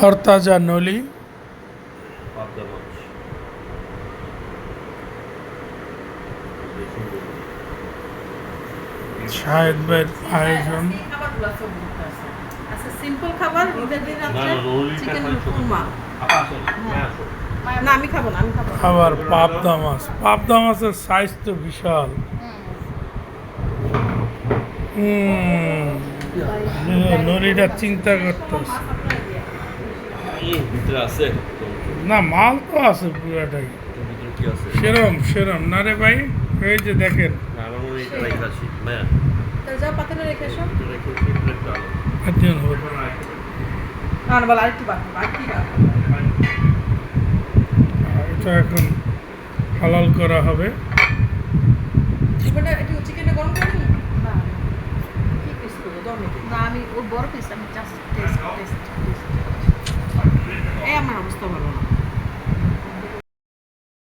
তরতাজা নলি। শাহেদ ভাইয়ের আয়োজন। খাবার পাবদা মাছ। পাবদা মাছের সাইজ তো বিশাল। নলিটা চিন্তা করতেছে। এই ভিতরে আছে? না মাল তো আছে পুরাটাই। কি সেরম সেরম। না রে ভাই এই যে দেখেন। এটা এখন হালাল করা হবে। না কি পিস করব? দমে না আমি ও বড় পিস আমি জাস্ট টেস্ট অবস্থা ভালো না।